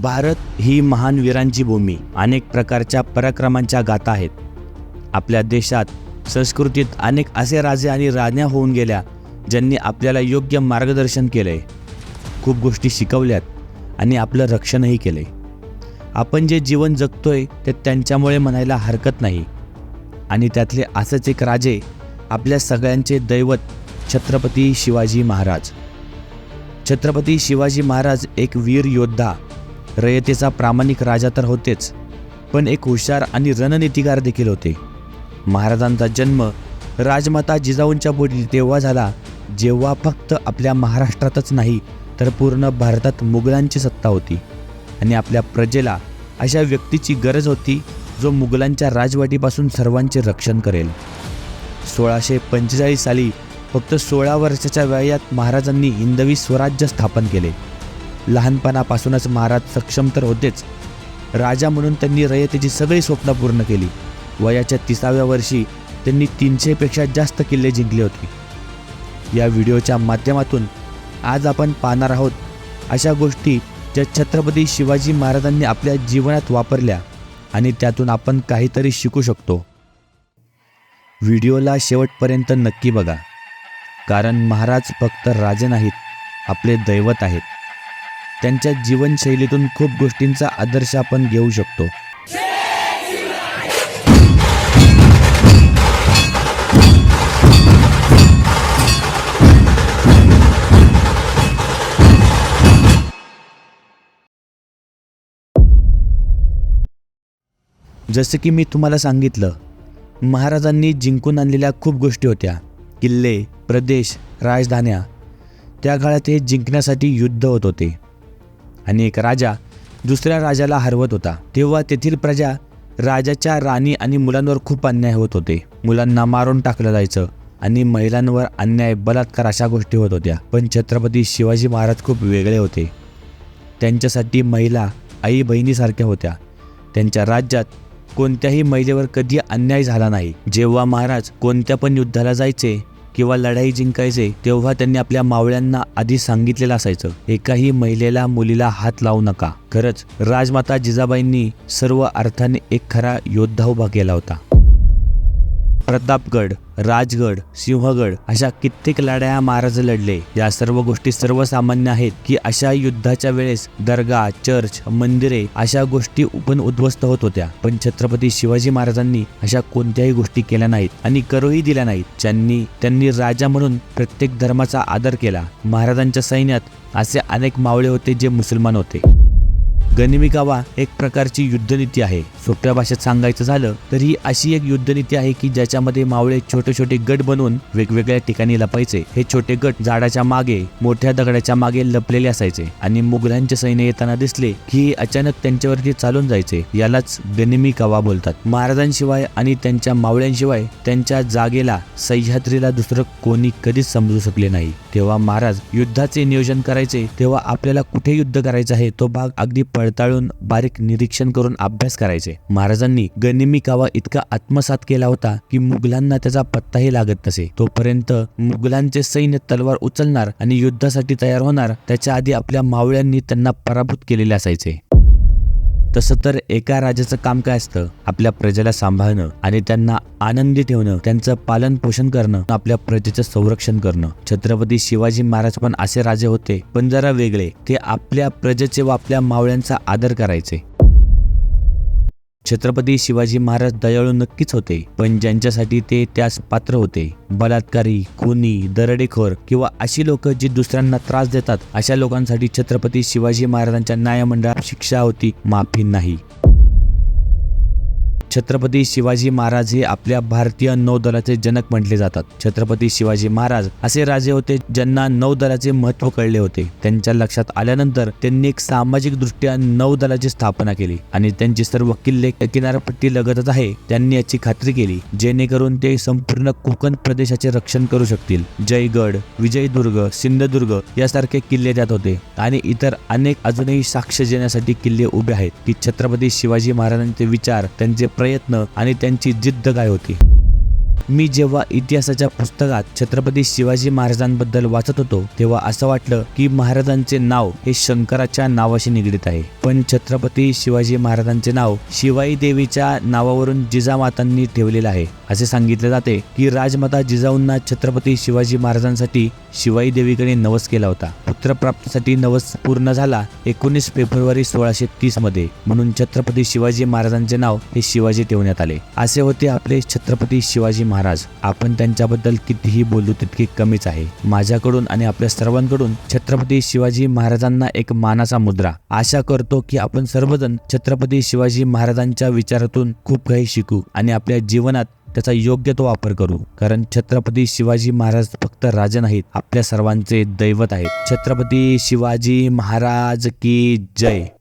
भारत ही महान वीरांची भूमी. अनेक प्रकारच्या पराक्रमांच्या गाथा आहेत. आपल्या देशात संस्कृतीत अनेक असे राजे आणि राण्या होऊन गेल्या ज्यांनी आपल्याला योग्य मार्गदर्शन केलंय. खूप गोष्टी शिकवल्यात आणि आपलं रक्षणही केलंय. आपण जे जीवन जगतोय ते त्यांच्यामुळे म्हणायला हरकत नाही. आणि त्यातले असंच एक राजे आपल्या सगळ्यांचे दैवत छत्रपती शिवाजी महाराज. छत्रपती शिवाजी महाराज एक वीर योद्धा रयतेचा प्रामाणिक राजा तर होतेच पण एक हुशार आणि रणनीतिकार देखील होते. महाराजांचा जन्म राजमाता जिजाऊंच्या पोटी तेव्हा झाला जेव्हा फक्त आपल्या महाराष्ट्रातच नाही तर पूर्ण भारतात मुघलांची सत्ता होती. आणि आपल्या प्रजेला अशा व्यक्तीची गरज होती जो मुघलांच्या राजवाटीपासून सर्वांचे रक्षण करेल. सोळाशे पंचेचाळीस साली फक्त सोळा वर्षाच्या वयात महाराजांनी हिंदवी स्वराज्य स्थापन केले. लहानपणापासूनच महाराज सक्षम तर होतेच. राजा म्हणून त्यांनी रयतेची सगळी स्वप्न पूर्ण केली. वयाच्या तिसाव्या वर्षी त्यांनी तीनशेपेक्षा जास्त किल्ले जिंकले होते. या व्हिडिओच्या माध्यमातून आज आपण पाहणार आहोत अशा गोष्टी ज्या छत्रपती शिवाजी महाराजांनी आपल्या जीवनात वापरल्या आणि त्यातून आपण काहीतरी शिकू शकतो. व्हिडिओला शेवटपर्यंत नक्की बघा. कारण महाराज फक्त राजे नाहीत आपले दैवत आहेत. त्यांच्या जीवनशैलीतून खूप गोष्टींचा आदर्श आपण घेऊ शकतो. जसं की मी तुम्हाला सांगितलं महाराजांनी जिंकून आणलेल्या खूप गोष्टी होत्या. किल्ले प्रदेश राजधान्या त्या काळात हे जिंकण्यासाठी युद्ध होत होते. आणि एक राजा दुसऱ्या राजाला हरवत होता. तेव्हा तेथील प्रजा राजाच्या राणी आणि मुलांवर खूप अन्याय होत होते. मुलांना मारून टाकलं जायचं आणि महिलांवर अन्याय बलात्कार अशा गोष्टी होत होत्या. पण छत्रपती शिवाजी महाराज खूप वेगळे होते. त्यांच्यासाठी महिला आई बहिणीसारख्या होत्या. त्यांच्या राज्यात कोणत्याही महिलेवर कधी अन्याय झाला नाही. जेव्हा महाराज कोणत्या पण युद्धाला जायचे किंवा लढाई जिंकायचे तेव्हा त्यांनी आपल्या मावळ्यांना आधी सांगितलेलं असायचं एकाही महिलेला मुलीला हात लावू नका. खरंच राजमाता जिजाबाईंनी सर्व अर्थाने एक खरा योद्धा उभा केला होता. प्रतापगड राजगड सिंहगड अशा कित्येक लढाया महाराज लढले. या सर्व गोष्टी सर्वसामान्य आहेत की अशा युद्धाच्या वेळेस दर्गा चर्च मंदिरे अशा गोष्टी पण उद्ध्वस्त होत होत्या. पण छत्रपती शिवाजी महाराजांनी अशा कोणत्याही गोष्टी केल्या नाहीत आणि करूही दिल्या नाहीत. ज्यांनी त्यांनी राजा म्हणून प्रत्येक धर्माचा आदर केला. महाराजांच्या सैन्यात असे अनेक मावळे होते जे मुसलमान होते. गनिमिकावा एक प्रकारची युद्धनीती आहे. सोप्या भाषेत सांगायचं झालं तर ही अशी एक युद्धनीती आहे की ज्याच्यामध्ये मावळे छोटे छोटे गट बनवून वेगवेगळ्या ठिकाणी लपायचे. हे छोटे गट झाडाच्या मागे मोठ्या दगडाच्या मागे लपलेले असायचे आणि मुघलांचे सैन्य येताना दिसले की अचानक त्यांच्यावरती चालून जायचे. यालाच गनिमी कावा बोलतात. महाराजांशिवाय आणि त्यांच्या मावळ्यांशिवाय त्यांच्या जागेला सह्याद्रीला दुसरं कोणी कधीच समजू शकले नाही. तेव्हा महाराज युद्धाचे नियोजन करायचे तेव्हा आपल्याला कुठे युद्ध करायचं आहे तो भाग अगदी पडताळून बारीक निरीक्षण करून अभ्यास करायचे. महाराजांनी गनिमी कावा इतका आत्मसात केला होता की मुघलांना त्याचा पत्ताही लागत नसे. तोपर्यंत मुघलांचे सैन्य तलवार उचलणार आणि युद्धासाठी तयार होणार त्याच्या आधी आपल्या मावळ्यांनी त्यांना पराभूत केलेले असायचे. तसं तर एका राजाचं काम काय असतं? आपल्या प्रजेला सांभाळणं आणि त्यांना आनंदी ठेवणं त्यांचं पालन पोषण करणं आपल्या प्रजेचं संरक्षण करणं. छत्रपती शिवाजी महाराज पण असे राजे होते पण जरा वेगळे. ते आपल्या प्रजेचे व आपल्या मावळ्यांचा आदर करायचे. छत्रपती शिवाजी महाराज दयाळू नक्कीच होते पण ज्यांच्यासाठी ते त्यास पात्र होते. बलात्कारी खुनी दरडेखोर किंवा अशी लोक जी दुसऱ्यांना त्रास देतात अशा लोकांसाठी छत्रपती शिवाजी महाराजांच्या न्यायमंडळात शिक्षा होती माफी नाही. छत्रपती शिवाजी महाराज हे आपल्या भारतीय नौदलाचे जनक म्हटले जातात. छत्रपती शिवाजी महाराज असे राजे होते ज्यांना नौदलाचे महत्त्व कळले होते. त्यांच्या लक्षात आल्यानंतर त्यांनी एक सामाजिक दृष्ट्या नौदलाची स्थापना केली आणि त्यांचे सर्व किल्ले किनारपट्टी लगतच आहे त्यांनी याची खात्री केली जेणेकरून ते संपूर्ण कोकण प्रदेशाचे रक्षण करू शकतील. जयगड विजयदुर्ग सिंधुदुर्ग यासारखे किल्ले त्यात होते आणि इतर अनेक अजूनही साक्ष देण्यासाठी किल्ले उभे आहेत. की छत्रपती शिवाजी महाराजांचे विचार त्यांचे प्रयत्न आणि त्यांची जिद्द काय होती? मी जेव्हा इतिहासाच्या पुस्तकात छत्रपती शिवाजी महाराजांबद्दल वाचत होतो तेव्हा असं वाटलं की महाराजांचे नाव हे शंकराच्या नावाशी निगडीत आहे. पण छत्रपती शिवाजी महाराजांचे नाव शिवाई देवीच्या नावावरून जिजामातांनी ठेवलेलं आहे. असे सांगितले जाते की राजमाता जिजाऊंना छत्रपती शिवाजी महाराजांसाठी शिवाई देवीकडे नवस केला होता. पुत्रप्राप्तीसाठी नवस पूर्ण झाला एकोणीस फेब्रुवारी सोळाशे तीसमध्ये. म्हणून छत्रपती शिवाजी महाराजांचे नाव हे शिवाजी ठेवण्यात आले. असे होते आपले छत्रपती शिवाजी महाराज. आपण त्यांच्याबद्दल कितीही बोलू तितके कमीच आहे. माझ्याकडून आणि आपल्या सर्वांकडून छत्रपती शिवाजी महाराजांना एक मानाचा मुद्रा. आशा करतो की आपण सर्वजण छत्रपती शिवाजी महाराजांच्या विचारातून खूप काही शिकू आणि आपल्या जीवनात त्याचा योग्य तो वापर करू. कारण छत्रपती शिवाजी महाराज फक्त राजा नाहीत आपल्या सर्वांचे दैवत आहेत. छत्रपती शिवाजी महाराज की जय.